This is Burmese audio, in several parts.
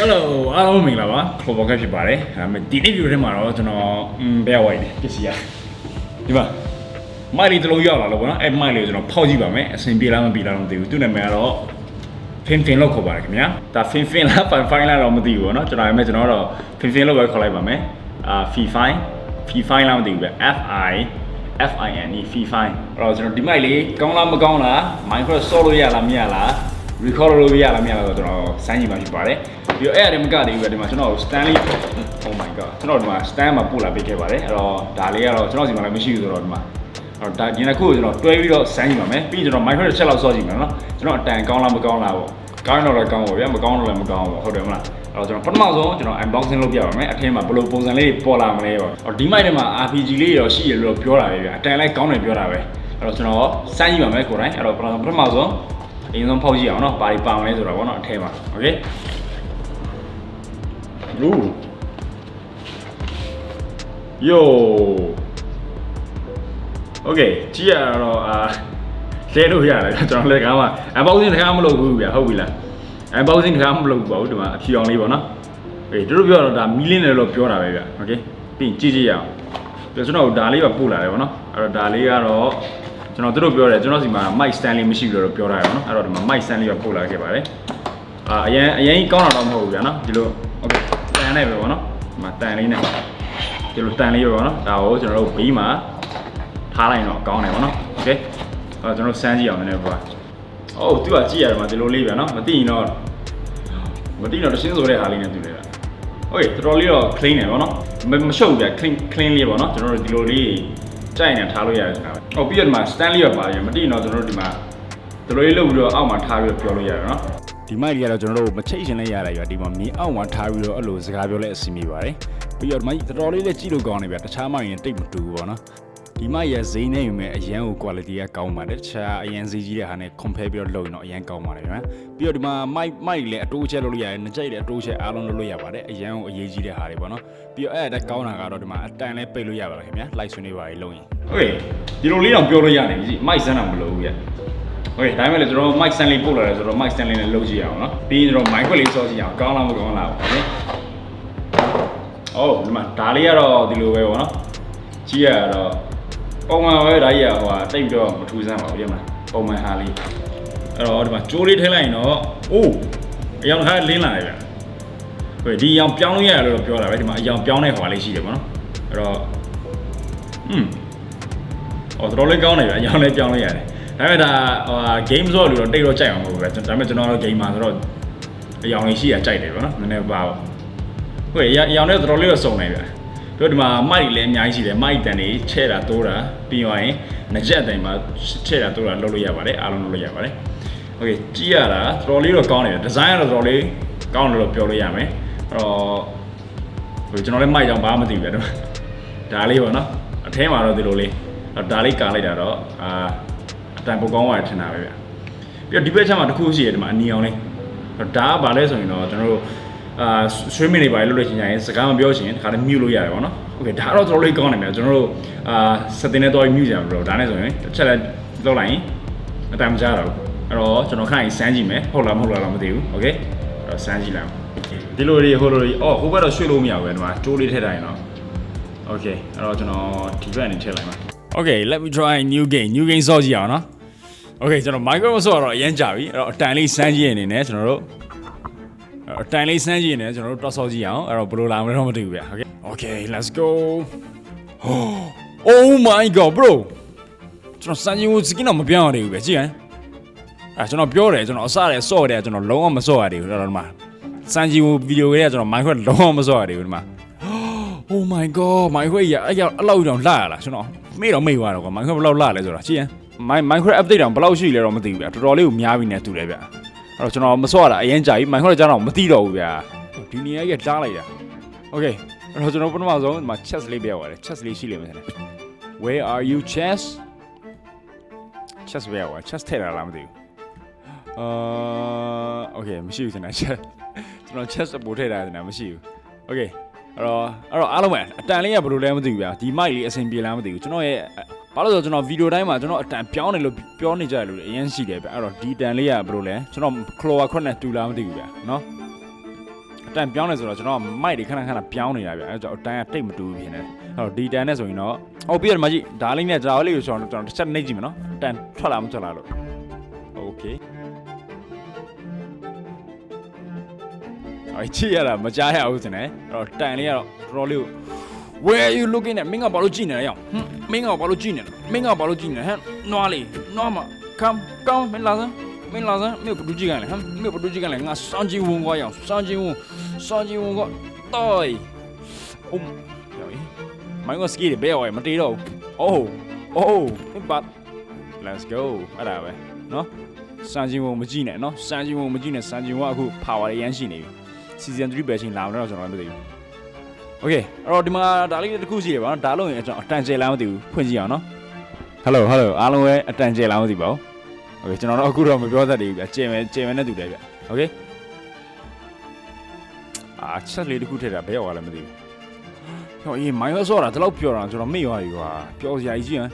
Hello အားလုံးမင်္ဂလာပါခေါ်ပေါ်ကဖြစ်ပါတယ်အဲမဲ့ဒီနေ့ video ထဲမှာတော့ကျွန်တော်อืมဘယ်ဝိုင်းလဲပစ္စည်းရဒီမှာမိုက်လေးတစ်လုံးရောက်လာလို့ပေါ့နော်အဲမိုက်လေးကိုကျွန်တော်ဖောက်ကြည့်ပါမယ်အဆင်ပြေလားမပြေလားမသိဘူးသူ့နာမည်ကတော့ fin fin လို့ခေါ်ပါတယ်ခင်ဗျာဒါ fin fin လား fine fine လားတော့မသိဘူးပေါ့နော်ကျွန်တော်အဲ့မဲ့ကျွန်တော်တော့ fin fin လို့ပဲခေါ်လိုက်ပါမယ်အာ fi fine fi fine လားမသိဘူးပဲ f i f i n e fi fine အဲ့တော့ကျွန်တော်ဒီမိုက်လေးကောင်းလားမကောင်းလား Minecraft ဆော့လို့ရလားမရလား record လုပ်ရလားမရလားဆိုတော့ကျွန်တော်စမ်းကြည့်မှဖြစ်ပါတယ်ပြီးတော့အဲ့အရင်မကတည်းကဒီမှာကျွန်တော် Stanley oh my god ကျွန်တော်ဒီမှာ stand မှာပို့လာပေးခဲ့ပါတယ်အဲ့တော့ဒါလေးကတော့ကျွန်တော်စီမှာလည်းမရှိဘူးဆိုတော့ဒီမှာအဲ့တော့ဒါဒီနှစ်ခုကိုကျွန်တော်တွဲပြီးတော့စမ်းကြည့်ပါမယ်ပြီးရင်ကျွန်တော် micro တစ်ချက်လောက်ဆော့ကြည့်မယ်နော်ကျွန်တော်အတန်ကောင်းလားမကောင်းလားပေါ့ကောင်းတော့လည်းကောင်းပါဗျာမကောင်းတော့လည်းမကောင်းပါဘူးဟုတ်တယ်မလားအဲ့တော့ကျွန်တော်ပထမဆုံးကျွန်တော် unboxing လုပ်ပြပါမယ်အထင်းမှာဘယ်လိုပုံစံလေးပေါ်လာမလဲပေါ့အော်ဒီမိုက်ထဲမှာ RPG လေးရောရှိရလို့ပြောတာပဲဗျာအတန်လည်းကောင်းတယ်ပြောတာပဲအဲ့တော့ကျွန်တော်စမ်းကြည့်ပါမယ်ကိုယ်တိုင်အဲ့တော့ပထမဆုံး အရင်ဆုံးဖောက်ကြည့်အောင်နော်ဘာတွေပါမလဲဆိုတာပေါ့နော်အထဲမှာโอเคလူယိုโอเคကြည့်ရတော့အာလဲလို့ရတယ်ကျွန်တော်လည်းကားမှာ unboxing တစ်ခါမလုပ်ဘူးဗျာဟုတ်ပြီလား unboxing တစ်ခါမလုပ်ဘူးပါဘူးဒီမှာအဖြူအောင်လေးပေါ့နော်အေးတို့တို့ပြောတော့ဒါမီလင်းတယ်လို့ပြောတာပဲဗျာโอเคပြီးရင်ကြည့်ကြည့်ရအောင်ပြီးတော့ကျွန်တော်ဒါလေးပါပို့လာတယ်ပေါ့နော်အဲ့တော့ဒါလေးကတော့ ကျွန်တော်တို့ပြောတယ်ကျွန်တော်စီမှာ mic stand လေးမရှိဘူးလို့ပြောထားတယ်ပေါ့နော်အဲ့တော့ဒီမှာ mic stand လေးပါပို့လာခဲ့ပါတယ်အာအရင်အရင်ကောင်းတာတော့မဟုတ်ဘူးဗျာနော်ဒီလိုโอเคတန်နဲ့ပဲပေါ့နော်ဒီမှာတန်လေးနဲ့ဒီလိုတန်လေးပဲပေါ့နော်ဒါကိုကျွန်တော်တို့ဘေးမှာထားလိုက်တော့ကောင်းတယ်ပေါ့နော်โอเคအဲ့တော့ကျွန်တော်စမ်းကြည့်အောင်နည်းနည်းပေါ့အိုးသူကကြည့်ရတယ်မှာဒီလိုလေးဗျာနော်မသိရင်တော့မသိရင်တော့တရှင်းဆိုတဲ့ဟာလေးနဲ့တူတယ်ဗျာ โอเคတော်တော်လေးတော့ clean တယ်ဗောနော်မမရှုပ်ဘူးဗျ clean clean လေးဗောနော်ကျွန်တော်တို့ဒီလိုလေး ကြိုက်နေထားလို့ရတယ်ဆိုတာပဲဟောပြီးတော့ဒီမှာ stand လေးပါပါတယ်မသိရင်တော့ကျွန်တော်တို့ဒီမှာဒီလိုလေးလုပ်ပြီးတော့အောက်မှာထားပြီးတော့ပြောလို့ရတယ်နော်ဒီမိုက်ကြီးကတော့ကျွန်တော်တို့မချိတ်ရှင်လဲရတာရွာဒီမှာမြေအောက်မှာထားပြီးတော့အဲ့လိုစကားပြောလဲအဆင်ပြေပါတယ်ပြီးတော့ဒီမိုက်တော်တော်လေးလည်းကြည့်လို့ကောင်းတယ်ဗျတခြားမိုက်ရင်တိတ်မတူဘူးဗောနော် ဒီမှရဈေးနဲ့ယူမဲ့အရန်ကို quality ကကောင်းပါတယ်တခြားအရန်ဈေးကြီးတဲ့ဟာနဲ့ compare ပြီးတော့လုပ်ရင်တော့အရန်ကောင်းပါတယ်ဗျာပြီးတော့ဒီမှာ mic mic လည်းအတိုးချက်လုပ်လို့ရတယ်နှစ်ကြိုက်လည်းအတိုးချက်အားလုံးလုပ်လို့ရပါတယ်အရန်ကိုအရေးကြီးတဲ့ဟာတွေပေါ့နော်ပြီးတော့အဲ့ဒါကောင်းတာကတော့ဒီမှာအတန်လည်းပိတ်လို့ရပါတယ်ခင်ဗျာ live ဆွေးနွေးပါလေလုပ်ရင်ဟုတ်ကဲ့ဒီလိုလေးတော့ပြောလို့ရတယ်ကြီး mic စမ်းတာမလုပ်ဘူးရဲ့ဟုတ်ကဲ့ဒါမှမဟုတ်ကျွန်တော် mic Stanley ပို့လာတယ်ဆိုတော့ mic Stanley နဲ့လုပ်ကြည့်ရအောင်နော်ပြီးရင်တော့ mic လေးစောကြည့်အောင်ကောင်းလားမကောင်းလားပေါ့နော်အော်ဒီမှာဒါလေးကတော့ဒီလိုပဲပေါ့နော်ကြီးရတော့ ပုံမှန်ပဲဒါကြီးကဟိုဟာတိတ်တော့မထူးဆန်းပါဘူးဒီမှာပုံမှန်ဟာလေးအဲ့တော့ဒီမှာကြိုးလေးထည့်လိုက်ရင်တော့အိုးအယောင်ခါလင်းလာတယ်ဗျဟိုဒီအယောင်ပြောင်းလို့ရတယ်လို့ပြောတာပဲဒီမှာအယောင်ပြောင်းတဲ့ဟွာလေးရှိတယ်ပေါ့နော်အဲ့တော့อืมအော်တော်တော်လေးကောင်းတယ်ဗျအယောင်လေးပြောင်းလို့ရတယ်ဒါပေမဲ့ဒါဟိုဟာ game ဆိုလို့တော့တိတ်တော့ကြိုက်အောင်မဟုတ်ဘူးဗျဒါပေမဲ့ကျွန်တော်တော့ game မှာဆိုတော့အယောင်လေးရှိရကြိုက်တယ်ပေါ့နော်နည်းနည်းပါပေါ့ဟိုအယောင်လေးတော်တော်လေးတော့စုံနေဗျ တို့ဒီမှာမိုက်လည်းအများကြီးရှိတယ်မိုက်တန်တွေချဲ့တာတိုးတာပြီးသွားရင်ငကြက်တိုင်မှာချဲ့တာတိုးတာလုပ်လို့ရပါတယ်အားလုံးလုပ်လို့ရပါတယ်โอเคကြည့်ရတာတော်တော်လေးတော့ကောင်းတယ်ဒီဇိုင်းကတော့တော်တော်လေးကောင်းတယ်လို့ပြောလို့ရမယ်အဲ့တော့ဟိုကျွန်တော်လည်းမိုက်ကြောင်ဘာမှမသိဘူးဗျတော့ဒါလေးပေါ့နော်အထဲမှာတော့ဒီလိုလေးအဲ့ဒါလေးကာလိုက်တာတော့အာအတန်ပုတ်ကောင်းသွားတယ်ထင်တာပဲဗျပြီးတော့ဒီဘက်ချက်မှာတစ်ခုရှိရတယ်ဒီမှာအနီအောင်လေးအဲ့ဒါကဘာလဲဆိုရင်တော့ကျွန်တော်တို့ အာဆွေးမင်းတွေပါလို့လို့ချင်းရင်စကားမပြောချင်တခါတည်းမြူလို့ရတယ်ပေါ့နော်โอเคဒါတော့တော်တော်လေးကောင်းတယ်ဗျကျွန်တော်တို့အာစတင်နဲ့တော့မြူကြမှာဘလို့ဒါနဲ့ဆိုရင်တစ်ချက်လည်းလောက်လိုက်ရင်အတန်မကြတော့ဘူးအဲ့တော့ကျွန်တော်ခိုင်းစမ်းကြည့်မယ်ဟုတ်လားမဟုတ်လားတော့မသိဘူးโอเคအဲ့တော့စမ်းကြည့်လိုက်အောင်ဒီလိုတွေဟိုလိုတွေအော်ဟိုဘက်တော့ရွှေ့လို့မရဘူးပဲဒီမှာတိုးလေးထည့်ထားရင်တော့ Okay အဲ့တော့ကျွန်တော်ဒီဘက်အနေထည့်လိုက်ပါ Okay let me try new game new game ဆော့ကြည့်အောင်နော် Okay ကျွန်တော် micro ဆော့တော့အရင်ကြာပြီအဲ့တော့အတန်လေးစမ်းကြည့်ရနေနဲ့ကျွန်တော်တို့ အတန်လေးစမ်းကြည့်နေကျွန်တော်တို့တော့ဆော့ကြည့်အောင်အဲ့တော့ဘယ်လိုလာမလဲတော့မသိဘူးဗျ Okay Okay let's go Oh my god bro ကျွန်တော်စမ်းကြည့်ဖို့စကင်းတော့မပြောင်းရသေးဘူးဗျကြည့်ဟမ်အဲ့ကျွန်တော်ပြောတယ်ကျွန်တော်အစရဲဆော့တယ်ကျွန်တော်လုံးဝမဆော့ရသေးဘူးတော့ဒီမှာစမ်းကြည့်ဖို့ဗီဒီယိုတွေကကျွန်တော် micro လုံးဝမဆော့ရသေးဘူးဒီမှာ Oh my god Minecraft ရအဲ့ရောက်အဲ့လောက်တောင်လှရလားကျွန်တော်မေ့တော့မေ့သွားတော့ကွာ Minecraft ဘယ်လောက်လှလဲဆိုတာကြည့်ရင် Minecraft update တောင်ဘယ်လောက်ရှိလဲတော့မသိဘူးဗျာတော်တော်လေးကိုများပြီနဲ့တူတယ်ဗျာ အဲ့တော့ကျွန်တော်မစော့ရတာအရင်ကြာပြီ Minecraft ကြောင်းတော့မသိတော့ဘူးဗျာဒီနေရာကြီးတားလိုက်တာ Okay အဲ့တော့ကျွန်တော်ပထမဆုံးဒီမှာ chest လေးပြရပါတယ် chest လေးရှိလိမ့်မယ်ထင်တယ် Where are you chest chest ပြရပါ chest ထည့်လာလားမသိဘူးအာ Okay မရှိဘူးထင်တယ် chest ကျွန်တော် chest ပို့ထည့်တာထင်တယ်မရှိဘူး Okay အဲ့တော့အဲ့တော့အားလုံးပဲအတန်လေးကဘယ်လိုလဲမသိဘူးဗျာဒီ mic လေးအဆင်ပြေလားမသိဘူးကျွန်တော်ရဲ့ ဘာလို့ဆိုကျွန်တော်ဗီဒီယိုတိုင်းမှာကျွန်တော်အတန်ပြောင်းတယ်လို့ပြောနေကြတယ်လို့အရင်ရှိတယ်ဗျအဲ့တော့ဒီတန်လေးကဘယ်လိုလဲကျွန်တော် Clover Crot နဲ့တူလားမသိဘူးဗျနော်အတန်ပြောင်းတယ်ဆိုတော့ကျွန်တော်မိုက်တွေခဏခဏပြောင်းနေတာဗျအဲ့တော့အတန်ကတိတ်မတူဘူးဖြစ်နေတယ်အဲ့တော့ဒီတန်နဲ့ဆိုရင်တော့ဟုတ်ပြီမကြီးဒါလေးနဲ့ဒါလေးကိုကျွန်တော်ကျွန်တော်တစ်ချက်နှိပ်ကြည့်မယ်နော်အတန်ထွက်လာမထွက်လာလို့ Okay အဲ့ကြည့်ရတာမကြားရဘူးစင်နဲ့အဲ့တော့တန်လေးကတော့တော်တော်လေးကို Where are you looking at မင်းကဘာလို့ကြည့်နေလဲရောဟမ်မင်းကဘာလို့ကြည့်နေလဲမင်းကဘာလို့ကြည့်နေလဲဟမ်နွားလေးနွားမ come come မင်းလာစမ်းမင်းလာစမ်းမင်းဘယ်လိုကြည့်ကြလဲဟမ်မင်းဘယ်လိုကြည့်ကြလဲငါစမ်းကြည့်ဝင်ကွာရောစမ်းကြည့်ဝင်စမ်းကြည့်ဝင်ကွာတိုင်အုံးရောင်မိုင်းကစကီတွေဘယ်ရောက်မတေးတော့ဘူး oh oh but let's go အဲ့ဒါပဲနော်စမ်းကြည့်ဝင်မကြည့်နဲ့နော်စမ်းကြည့်ဝင်မကြည့်နဲ့စမ်းကြည့်ဝင်ကအခု power ရမ်းရှိနေပြီ season 3ပဲချင်းလာတော့ကျွန်တော်မသိဘူး โอเคအဲ့တော့ဒီမှာဒါလေးတစ်ခုရှိရပါတော့ဒါလို့ရင်အကျွန်တော်အတန်ကျဲလားမသိဘူးဖွင့်ကြည့်အောင်နော်ဟယ်လိုဟယ်လိုအားလုံးပဲအတန်ကျဲလားမသိပါဘူးโอเคကျွန်တော်တော့အခုတော့မပြောတတ်သေးဘူးဗျကျဲမယ်ကျဲမယ်နဲ့တူတယ်ဗျโอเคအာချက်လေးတစ်ခုထည့်တာဘယ်ရောက်သွားလဲမသိဘူးဟောအေးမိုင်းရောဆော့တာဒီလောက်ပြောတာကျွန်တော်မေ့သွားပြီကွာပြောစရာကြီးကြီးဟမ်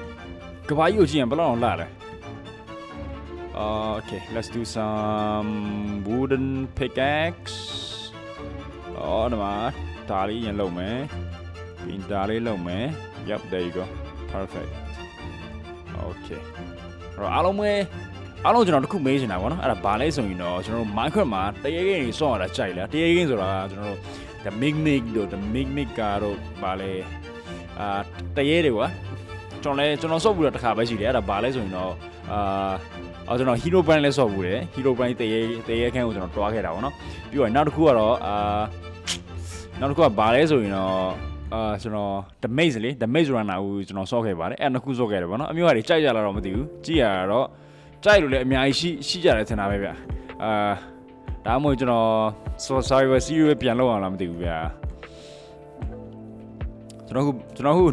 ကဘာကြီးကိုကြည့်ရင်ဘယ်လောက်အောင်လာလဲ Uh, okay, let's do some wooden pickaxe. အော်ဒီမှာ ဒါလေးရင်လုံးမယ်ပြီးရင်ဒါလေးလုံးမယ် yep there you go perfect okay အဲ့တော့အားလုံးပဲအားလုံးကျွန်တော်တစ်ခုမေးချင်တာပေါ့နော်အဲ့ဒါဘာလဲဆိုရင်တော့ကျွန်တော်တို့ Minecraft မှာတရေကင်းကြီးစောင့်ရတာကြိုက်လားတရေကင်းဆိုတာကကျွန်တော်တို့ the mig mig တို့ the mig mig ကတော့ဘာလဲအာတရေတွေကွာကျွန်တော်လည်းကျွန်တော်စော့ဘူးတော့တစ်ခါပဲရှိတယ်အဲ့ဒါဘာလဲဆိုရင်တော့အာအော်ကျွန်တော် hero brand လဲစော့ဘူးတယ် hero brand တရေတရေခန်းကိုကျွန်တော်တွားခဲ့တာပေါ့နော်ပြီးတော့နောက်တစ်ခုကတော့အာ နောက်တစ်ခုကဘာလဲဆိုရင်တော့အာကျွန်တော် damage လေ damage runner ကိုကျွန်တော်စော့ခဲ့ပါတယ်အဲ့နှစ်ခုစော့ခဲ့တယ်ဗောနော်အမျိုးအရာတွေကြိုက်ကြလာတော့မသိဘူးကြည့်ရတာတော့ကြိုက်လို့လည်းအများကြီးရှိရှိကြတယ်ထင်တာပဲဗျအာဒါမှမဟုတ်ကျွန်တော် sorry ပဲ see you ပဲပြန်လောက်အောင်လားမသိဘူးဗျာကျွန်တော်ခုကျွန်တော်ခု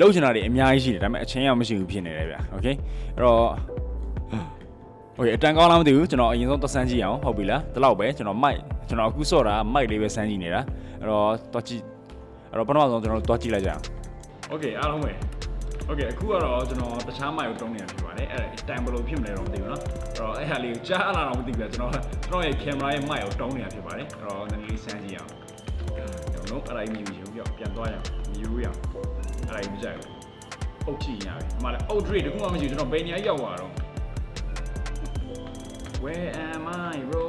လောက်ချင်တာတွေအများကြီးရှိတယ်ဒါပေမဲ့အချင်းရမရှိဘူးဖြစ်နေတယ်ဗျာ okay အဲ့တော့ okay အတန်ကောင်းလားမသိဘူးကျွန်တော်အရင်ဆုံးသက်ဆန်းကြည့်အောင်ဟုတ်ပြီလားဒီလောက်ပဲကျွန်တော် mic ကျွန်တော်အခုစော့တာ mic လေးပဲဆန်းကြည့်နေတာ အဲ့တော့တော့ကြည့်အဲ့တော့ပထမဆုံးကျွန်တော်တို့တော့ကြည့်လိုက်ကြအောင်โอเคအားလုံးပဲโอเคအခုကတော့ကျွန်တော်တခြားမိုက်ကိုတုံးနေတာဖြစ်ပါတယ်အဲ့ဒါတန်ဘယ်လိုဖြစ်မလဲတော့မသိဘူးเนาะအဲ့တော့အဲ့ဟာလေးကိုကြားလာတော့မသိဘူးကျွန်တော်ကျွန်တော်ရဲ့ကင်မရာရဲ့မိုက်ကိုတုံးနေတာဖြစ်ပါတယ်အဲ့တော့နည်းနည်းလေးဆန်းကြည့်အောင်ကျွန်တော်တို့အဲ့ဒါကြီးမြည်ပြီးပြန်သွားရအောင်မြည်ရအောင်အဲ့ဒါကြီးမကြိုက်ဘူးအုတ်ကြည့်ရပြီဒီမှာလည်းအုတ်ဒရိတ်တခုမှမရှိဘူးကျွန်တော်ဘယ်နေရာရောက်သွားတော့ Where am I bro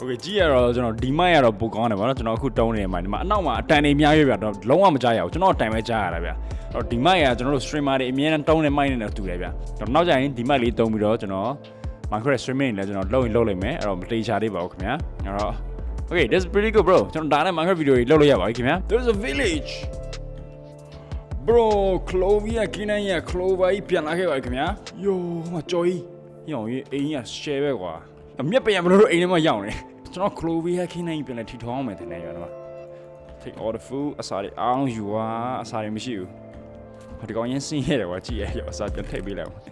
Okay ကြည့်ရတော့ကျွန်တော်ဒီမိုက်ရတော့ပိုကောင်းတယ်ဗောနော်ကျွန်တော်အခုတုံးနေမှာဒီမှာအနောက်မှာအတန်တွေအများကြီးပဲဗျာတော့လုံးဝမကြားရဘူးကျွန်တော်အတန်ပဲကြားရတာဗျာအဲ့တော့ဒီမိုက်ကကျွန်တော်တို့ streamer တွေအများနဲ့တုံးနေမိုက်နေတယ်တူတယ်ဗျာကျွန်တော်နောက်ကြရင်ဒီမိုက်လေးတုံးပြီးတော့ကျွန်တော် Minecraft streaming လည်းကျွန်တော်လုပ်ရင်လုပ်လိမ့်မယ်အဲ့တော့မတေချာသေးပါဘူးခင်ဗျာအဲ့တော့ Okay that's pretty good bro ကျွန်တော်ဒါနဲ့ Minecraft video တွေလုပ်လို့ရပါပြီခင်ဗျာ There's a village bro Clovia ကင်းနိုင်ရ Clover ကြီးပြန်လာခဲ့ပါပြီခင်ဗျာ yo ဟိုမှာကြော်ကြီးညောင်ကြီးအိမ်ကြီးက share ပဲကွာ အမြက်ပြန်မလို့အိမ်ထဲမှာရောက်နေကျွန်တော် Clovia ကင်းနိုင်ပြန်လဲထီထောင်းအောင်မယ်တင်နေရတော့ take all the food အစာတွေအားလုံးယူပါအစာတွေမရှိဘူးဟိုဒီကောင်ရင်းစင်းရတယ်ကွာကြည့်ရရောအစာပြန်ထည့်ပေးလိုက်အောင်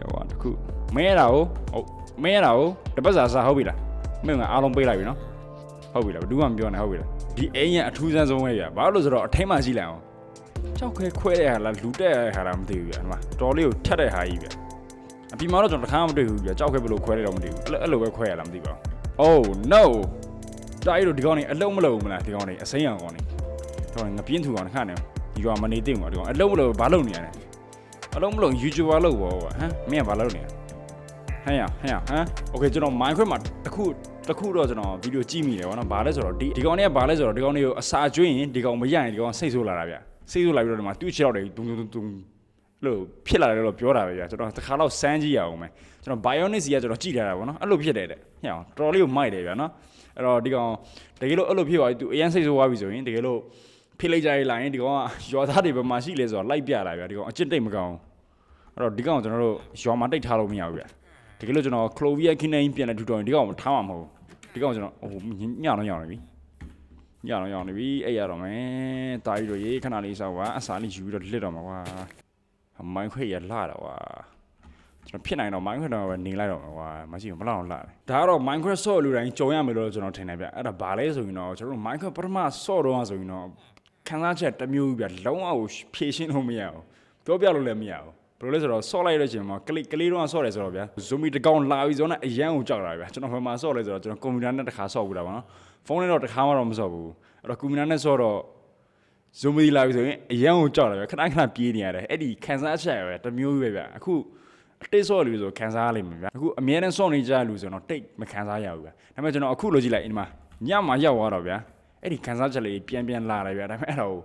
ရောပါတခုမဲရတာကိုဟုတ်မဲရတာကိုတပတ်စာစာဟုတ်ပြီလားမင်းကအားလုံးပေးလိုက်ပြီနော်ဟုတ်ပြီလားဘယ်သူမှမပြောနဲ့ဟုတ်ပြီလားဒီအိမ်ရအထူးဆန်းဆုံးပဲပြဘာလို့လဲဆိုတော့အထိမ်းမှရှိလိုက်အောင်ကြောက်ခဲခွဲတဲ့ဟာလားလူတက်ရတဲ့ဟာလားမသိဘူးဗျာဒီမှာတော်လေးကိုထက်တဲ့ဟာကြီးဗျာ အပြင်မှာတော့ကျွန်တော်တစ်ခါမှမတွေ့ဘူးဗျာကြောက်ခဲဘယ်လိုခွဲလဲတော့မသိဘူးအဲ့လိုအဲ့လိုပဲခွဲရလားမသိပါဘူး Oh no တိုက်လို့ဒီကောင်နေအလုံးမလုံးမလားဒီကောင်နေအစိမ်းအောင်ကောင်နေဒီကောင်ငပြင်းထူကောင်နေခါနေဒီကောင်မနေသိဘူးကွာဒီကောင်အလုံးမလုံးဘာလုပ်နေရလဲအလုံးမလုံး YouTuber လုပ်ဘောကွာဟမ်မင်းကဘာလုပ်နေရဟမ်ရဟမ်ရဟမ် Okay ကျွန်တော် Minecraft မှာတစ်ခုတစ်ခုတော့ကျွန်တော်ဗီဒီယိုကြည့်မိတယ်ဗောနော်ဘာလဲဆိုတော့ဒီဒီကောင်တွေကဘာလဲဆိုတော့ဒီကောင်တွေကိုအစာကျွေးရင်ဒီကောင်မရရင်ဒီကောင်စိတ်ဆိုးလာတာဗျစိတ်ဆိုးလာပြီးတော့ဒီမှာတူးချေတော့တယ်ဒုံဒုံဒုံ လို့ဖြစ်လာတယ်လို့ပြောတာပဲဗျာကျွန်တော်တစ်ခါတော့စမ်းကြည့်ရအောင်မယ်ကျွန်တော် Bionic စီကကျွန်တော်ကြည့်ထားတာဗောနော်အဲ့လိုဖြစ်တယ်တဲ့ဟဲ့အောင်တော်တော်လေးကိုမိုက်တယ်ဗျာနော်အဲ့တော့ဒီကောင်တကယ်လို့အဲ့လိုဖြစ်သွားပြီသူအရင်စိတ်ဆိုးသွားပြီဆိုရင်တကယ်လို့ဖိလိုက်ကြရလာရင်ဒီကောင်ကရွာသားတွေဘယ်မှာရှိလဲဆိုတော့လိုက်ပြတာဗျာဒီကောင်အကျင့်တိတ်မကောင်းအဲ့တော့ဒီကောင်ကျွန်တော်တို့ရွာမှာတိတ်ထားလို့မရဘူးဗျာတကယ်လို့ကျွန်တော် Clovia ခင်းနေပြန်လဲထူတော်ရင်ဒီကောင်မထားမှာမဟုတ်ဘူးဒီကောင်ကျွန်တော်ဟိုညတော့ညောင်းနေပြီညတော့ညောင်းနေပြီအဲ့ရတော့မယ်တာကြီးတို့ရေခဏလေးစောက်ပါအစာလေးယူပြီးတော့လစ်တော့မှာကွာ မိုင်းခွေရလာတော့ကွာကျွန်တော်ဖြစ်နိုင်တော့ Minecraft တော့ပဲနေလိုက်တော့မှာကွာမရှိဘူးဘလောက်အောင်လာတယ်ဒါကတော့ Minecraft ဆော့လူတိုင်းကြုံရမယ်လို့ကျွန်တော်ထင်တယ်ဗျအဲ့ဒါဘာလဲဆိုရင်တော့ကျွန်တော်တို့ Minecraft ပထမဆော့တော့ဆိုရင်တော့ခန်းစားချက်တစ်မျိုးဗျလုံးဝကိုဖြည့်ရှင်းလို့မရဘူးပြောပြလို့လည်းမရဘူးဘယ်လိုလဲဆိုတော့ဆော့လိုက်တဲ့အချိန်မှာကလေးကလေးတော့ဆော့တယ်ဆိုတော့ဗျာဇူမီတစ်ကောင်လာပြီးဆိုတော့အရန်ကိုကြောက်လာဗျာကျွန်တော်ဘယ်မှာဆော့လဲဆိုတော့ကျွန်တော်ကွန်ပျူတာနဲ့တစ်ခါဆော့ဘူးတာပါနော်ဖုန်းနဲ့တော့တစ်ခါမှတော့မဆော့ဘူးအဲ့တော့ကွန်ပျူတာနဲ့ဆော့တော့ ဇူမီလာပြီဆိုရင်အရန်ကိုကြောက်တယ်ဗျခဏခဏပြေးနေရတယ်အဲ့ဒီခန်းစားချက်ရပဲတစ်မျိုးပဲဗျအခုအတိတ်ဆော့လူဆိုခန်းစားရလိမ့်မယ်ဗျအခုအမြဲတမ်းဆော့နေကြလူဆိုတော့တိတ်မခန်းစားရဘူးဗျဒါပေမဲ့ကျွန်တော်အခုလိုကြည့်လိုက်အင်းမှာညမှာရောက်သွားတော့ဗျအဲ့ဒီခန်းစားချက်လေးပြန်ပြန်လာတယ်ဗျဒါပေမဲ့အဲ့တော့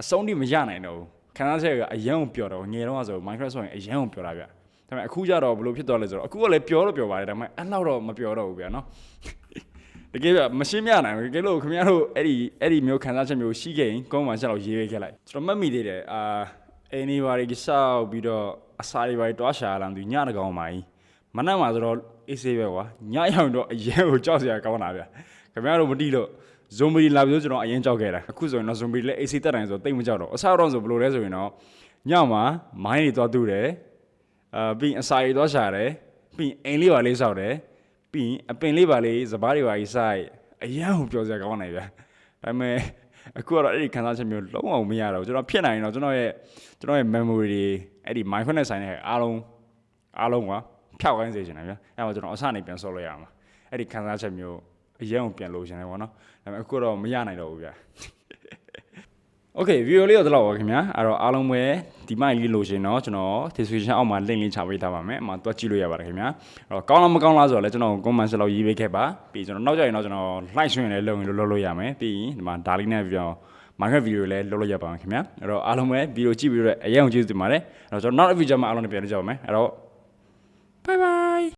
အဆုံးထိမရနိုင်တော့ဘူးခန်းစားချက်ကအရန်ကိုပျော်တော့ငယ်တော့ဆို Minecraft ဆိုရင်အရန်ကိုပျော်တာဗျဒါပေမဲ့အခုကျတော့ဘယ်လိုဖြစ်သွားလဲဆိုတော့အခုကလည်းပျော်တော့ပျော်ပါတယ်ဒါပေမဲ့အဲ့လောက်တော့မပျော်တော့ဘူးဗျနော် တကယ်ပြမရှင်းပြနိုင်ဘူးတကယ်လို့ခင်ဗျားတို့အဲ့ဒီအဲ့ဒီမျိုးခံစားချက်မျိုးရှိခဲ့ရင်ကောင်းမှချက်တော့ရေးပေးခဲ့လိုက်ကျွန်တော်မှတ်မိသေးတယ်အာအိမ်နေပါရီစောက်ပြီးတော့အစာတွေပါတွားရှာလာမှညတကောင်ပါကြီးမနက်မှာဆိုတော့အေးဆေးပဲကွာညရောက်တော့အရင်ကိုကြောက်စရာကောင်းတာဗျခင်ဗျားတို့မတိလို့ဇွန်ဘီလာပြီးတော့ကျွန်တော်အရင်ကြောက်ခဲ့တာအခုဆိုရင်တော့ဇွန်ဘီလည်းအေးဆေးတက်တိုင်းဆိုတိတ်မကြောက်တော့အစားတော့ဆိုဘယ်လိုလဲဆိုရင်တော့ညမှာမိုင်းတွေတွားတူးတယ်အာပြီးရင်အစာတွေတွားရှာတယ်ပြီးရင်အိမ်လေးပါလေးစောက်တယ် ပြီးရင်အပင်လေးပါလေးစပားတွေပါကြီးစားအရန်ကိုပြောစရာကောင်းနိုင်ဗျာဒါပေမဲ့အခုကတော့အဲ့ဒီခံစားချက်မျိုးလုံးဝမရတော့ဘူးကျွန်တော်ဖြစ်နိုင်ရင်တော့ကျွန်တော်ရဲ့ကျွန်တော်ရဲ့ memory တွေအဲ့ဒီ mindfulness ဆိုင်တဲ့အားလုံးအားလုံးကဖြောက်ခိုင်းစေချင်တယ်ဗျာအဲ့မှာကျွန်တော်အစနေပြန်ဆော့လို့ရမှာအဲ့ဒီခံစားချက်မျိုးအရန်ကိုပြန်လို့ရှင်တယ်ပေါ့နော်ဒါပေမဲ့အခုတော့မရနိုင်တော့ဘူးဗျာ โอเคဗီဒီယိုလေးတော့ဒီလောက်ပါခင်ဗျာအဲ့တော့အားလုံးပဲဒီမိုက်လေးလို့ရှင်เนาะကျွန်တော် description အောက်မှာ link လေးချပေးထားပါမယ်အမှတွက်ကြည့်လို့ရပါတယ်ခင်ဗျာအဲ့တော့ကောင်းလားမကောင်းလားဆိုတော့လည်းကျွန်တော် comment ဆက်လို့ရေးပေးခဲ့ပါပြီးကျွန်တော်နောက်ကြရင်တော့ကျွန်တော် like ဆွရင်လည်းလုပ်ရင်လုပ်လို့ရမယ်ပြီးရင်ဒီမှာဒါလေးနဲ့ပြီးတော့ Minecraft video လည်းလုပ်လို့ရပါမယ်ခင်ဗျာအဲ့တော့အားလုံးပဲဗီဒီယိုကြည့်ပြီးတော့အရင်အောင်ကျေးဇူးတင်ပါတယ်အဲ့တော့ကျွန်တော်နောက်တစ် video မှာအားလုံးနဲ့ပြန်တွေ့ကြပါမယ်အဲ့တော့ bye bye